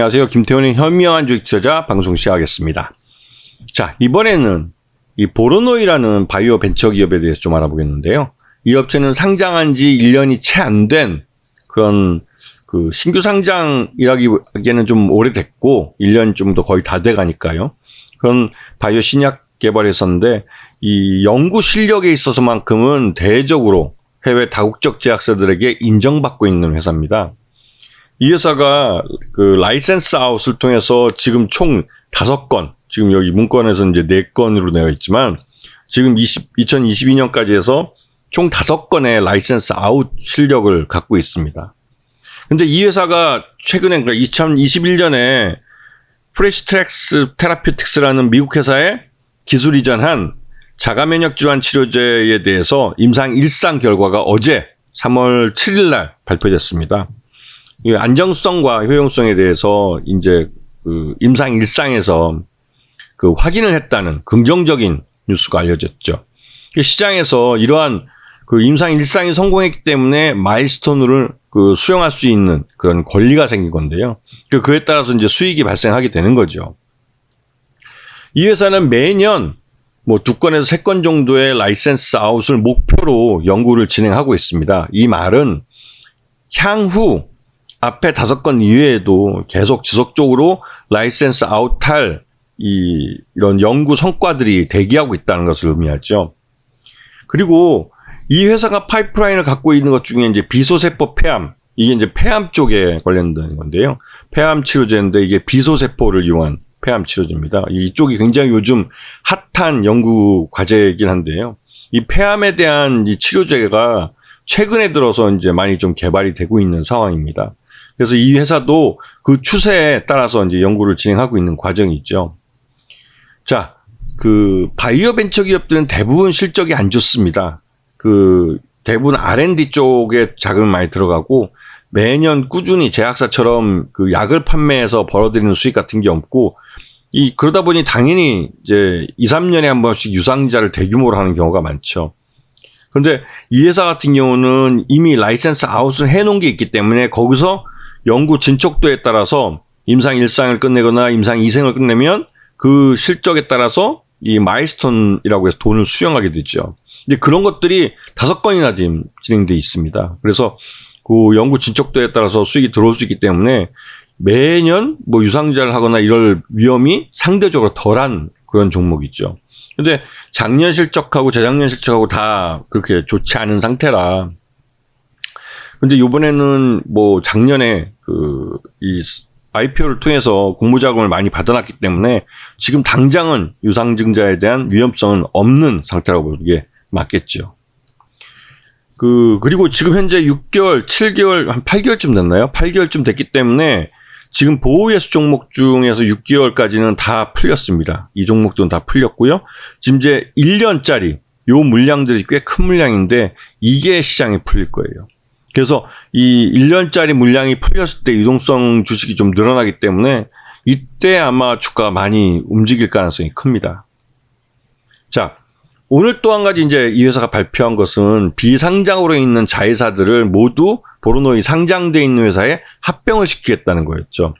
안녕하세요. 김태훈의 현명한 주식 투자 방송 시작하겠습니다. 자, 이번에는 이 보르노이라는 바이오 벤처 기업에 대해서 좀 알아보겠는데요. 이 업체는 상장한 지 1년이 채 안 된 그런 그 신규 상장이라기에는 좀 오래됐고 1년 좀 더 거의 다 돼 가니까요. 그런 바이오 신약 개발 회사인데 이 연구 실력에 있어서만큼은 대외적으로 해외 다국적 제약사들에게 인정받고 있는 회사입니다. 이 회사가 그 라이센스 아웃을 통해서 지금 총 다섯 건, 지금 여기 문건에서 이제 네 건으로 되어 있지만 지금 20, 2022년까지 해서 총 다섯 건의 라이센스 아웃 실력을 갖고 있습니다. 근데 이 회사가 최근에 그러니까 2021년에 프레시트렉스 테라피틱스라는 미국 회사에 기술 이전한 자가 면역 질환 치료제에 대해서 임상 1상 결과가 어제 3월 7일 날 발표됐습니다. 이 안정성과 효용성에 대해서 이제 그 임상 1상에서 그 확인을 했다는 긍정적인 뉴스가 알려졌죠. 시장에서 이러한 그 임상 1상이 성공했기 때문에 마일스톤을 그 수용할 수 있는 그런 권리가 생긴 건데요. 그 그에 따라서 이제 수익이 발생하게 되는 거죠. 이 회사는 매년 뭐 두 건에서 세 건 정도의 라이센스 아웃을 목표로 연구를 진행하고 있습니다. 이 말은 향후 앞에 다섯 건 이외에도 계속 지속적으로 라이센스 아웃할 이 이런 연구 성과들이 대기하고 있다는 것을 의미하죠. 그리고 이 회사가 파이프라인을 갖고 있는 것 중에 이제 비소세포 폐암 이게 이제 폐암 쪽에 관련된 건데요. 폐암 치료제인데 이게 비소세포를 이용한 폐암 치료제입니다. 이쪽이 굉장히 요즘 핫한 연구 과제이긴 한데요. 이 폐암에 대한 이 치료제가 최근에 들어서 이제 많이 좀 개발이 되고 있는 상황입니다. 그래서 이 회사도 그 추세에 따라서 이제 연구를 진행하고 있는 과정이 있죠. 자, 그 바이오 벤처 기업들은 대부분 실적이 안 좋습니다. 그 대부분 R&D 쪽에 자금이 많이 들어가고 매년 꾸준히 제약사처럼 그 약을 판매해서 벌어들이는 수익 같은 게 없고 이 그러다 보니 당연히 이제 2, 3년에 한 번씩 유상자를 대규모로 하는 경우가 많죠. 그런데 이 회사 같은 경우는 이미 라이센스 아웃을 해놓은 게 있기 때문에 거기서 연구 진척도에 따라서 임상 1상을 끝내거나 임상 2상을 끝내면 그 실적에 따라서 이 마일스톤이라고 해서 돈을 수령하게 되죠. 근데 그런 것들이 다섯 건이나 지금 진행돼 있습니다. 그래서 그 연구 진척도에 따라서 수익이 들어올 수 있기 때문에 매년 뭐 유상자를 하거나 이럴 위험이 상대적으로 덜한 그런 종목이죠. 근데 작년 실적하고 재작년 실적하고 다 그렇게 좋지 않은 상태라 근데 요번에는 뭐 작년에 그 이 IPO를 통해서 공모자금을 많이 받아놨기 때문에 지금 당장은 유상증자에 대한 위험성은 없는 상태라고 보는 게 맞겠죠. 그, 그리고 지금 현재 6개월, 7개월, 한 8개월쯤 됐나요? 8개월쯤 됐기 때문에 지금 보호예수 종목 중에서 6개월까지는 다 풀렸습니다. 이 종목들은 다 풀렸고요. 지금 이제 1년짜리 요 물량들이 꽤 큰 물량인데 이게 시장에 풀릴 거예요. 그래서 이 1년짜리 물량이 풀렸을 때 유동성 주식이 좀 늘어나기 때문에 이때 아마 주가 많이 움직일 가능성이 큽니다. 자, 오늘 또 한 가지 이제 이 회사가 발표한 것은 비상장으로 있는 자회사들을 모두 보르노이 상장돼 있는 회사에 합병을 시키겠다는 거였죠.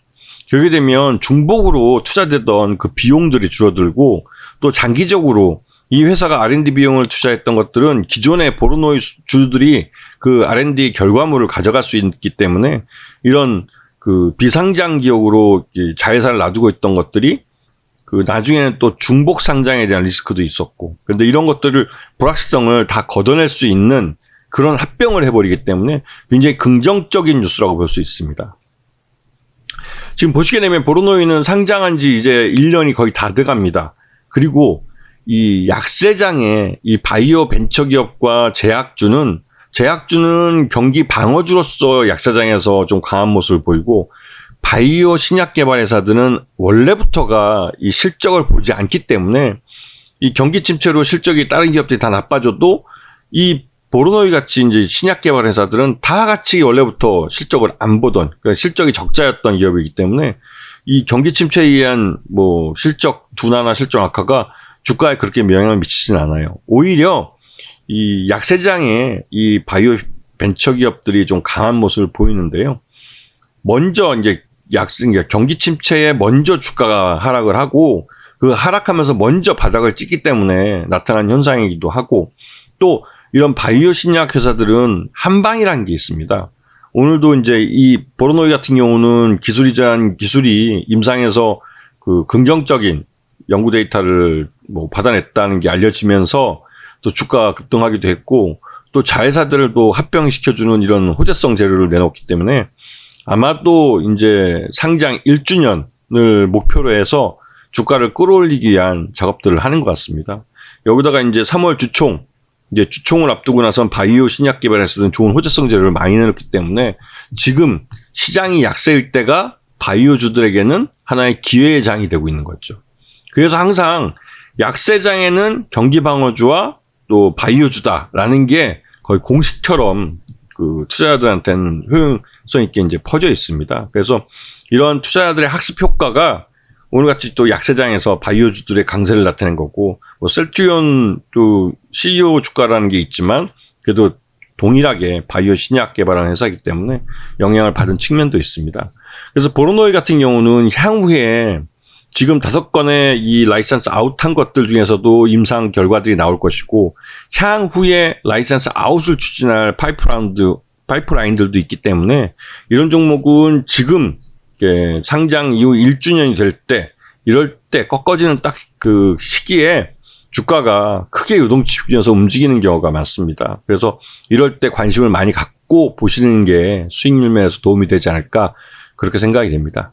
그렇게 되면 중복으로 투자되던 그 비용들이 줄어들고 또 장기적으로 이 회사가 R&D 비용을 투자했던 것들은 기존의 보르노이 주들이 그 R&D 결과물을 가져갈 수 있기 때문에 이런 그 비상장 기업으로 자회사를 놔두고 있던 것들이 그 나중에는 또 중복 상장에 대한 리스크도 있었고 그런데 이런 것들을 불확실성을 다 걷어낼 수 있는 그런 합병을 해버리기 때문에 굉장히 긍정적인 뉴스라고 볼 수 있습니다. 지금 보시게 되면 보르노이는 상장한 지 이제 1년이 거의 다 돼갑니다. 그리고 이 약세장에 이 바이오 벤처 기업과 제약주는 제약주는 경기 방어주로서 약세장에서 좀 강한 모습을 보이고 바이오 신약 개발 회사들은 원래부터가 이 실적을 보지 않기 때문에 이 경기 침체로 실적이 다른 기업들이 다 나빠져도 이 보르노이 같이 이제 신약 개발 회사들은 다 같이 원래부터 실적을 안 보던 그러니까 실적이 적자였던 기업이기 때문에 이 경기 침체에 의한 뭐 실적 둔화나 실적 악화가 주가에 그렇게 영향을 미치진 않아요. 오히려 이 약세장에 이 바이오 벤처 기업들이 좀 강한 모습을 보이는데요. 먼저 이제 약, 그러니까 경기 침체에 먼저 주가가 하락을 하고 그 하락하면서 먼저 바닥을 찍기 때문에 나타난 현상이기도 하고 또 이런 바이오 신약 회사들은 한방이라는 게 있습니다. 오늘도 이제 이 보로노이 같은 경우는 기술이전 기술이 임상에서 그 긍정적인 연구 데이터를 뭐 받아냈다는 게 알려지면서 또 주가가 급등하기도 했고 또 자회사들을 또 합병시켜주는 이런 호재성 재료를 내놓기 때문에 아마도 이제 상장 1주년을 목표로 해서 주가를 끌어올리기 위한 작업들을 하는 것 같습니다. 여기다가 이제 3월 주총, 이제 주총을 앞두고 나선 바이오 신약 개발에서는 좋은 호재성 재료를 많이 내놓기 때문에 지금 시장이 약세일 때가 바이오주들에게는 하나의 기회의 장이 되고 있는 거죠. 그래서 항상 약세장에는 경기방어주와 또 바이오주다라는 게 거의 공식처럼 그 투자자들한테는 효용성 있게 이제 퍼져 있습니다. 그래서 이런 투자자들의 학습 효과가 오늘같이 또 약세장에서 바이오주들의 강세를 나타낸 거고, 뭐 셀트리온 또 CEO 주가라는 게 있지만, 그래도 동일하게 바이오 신약 개발하는 회사이기 때문에 영향을 받은 측면도 있습니다. 그래서 보로노이 같은 경우는 향후에 지금 다섯 건의 이 라이센스 아웃한 것들 중에서도 임상 결과들이 나올 것이고, 향후에 라이센스 아웃을 추진할 파이프라운드, 파이프라인들도 있기 때문에 이런 종목은 지금 상장 이후 1주년이 될 때, 이럴 때 꺾어지는 딱 그 시기에 주가가 크게 요동치면서 움직이는 경우가 많습니다. 그래서 이럴 때 관심을 많이 갖고 보시는 게 수익률 면에서 도움이 되지 않을까 그렇게 생각이 됩니다.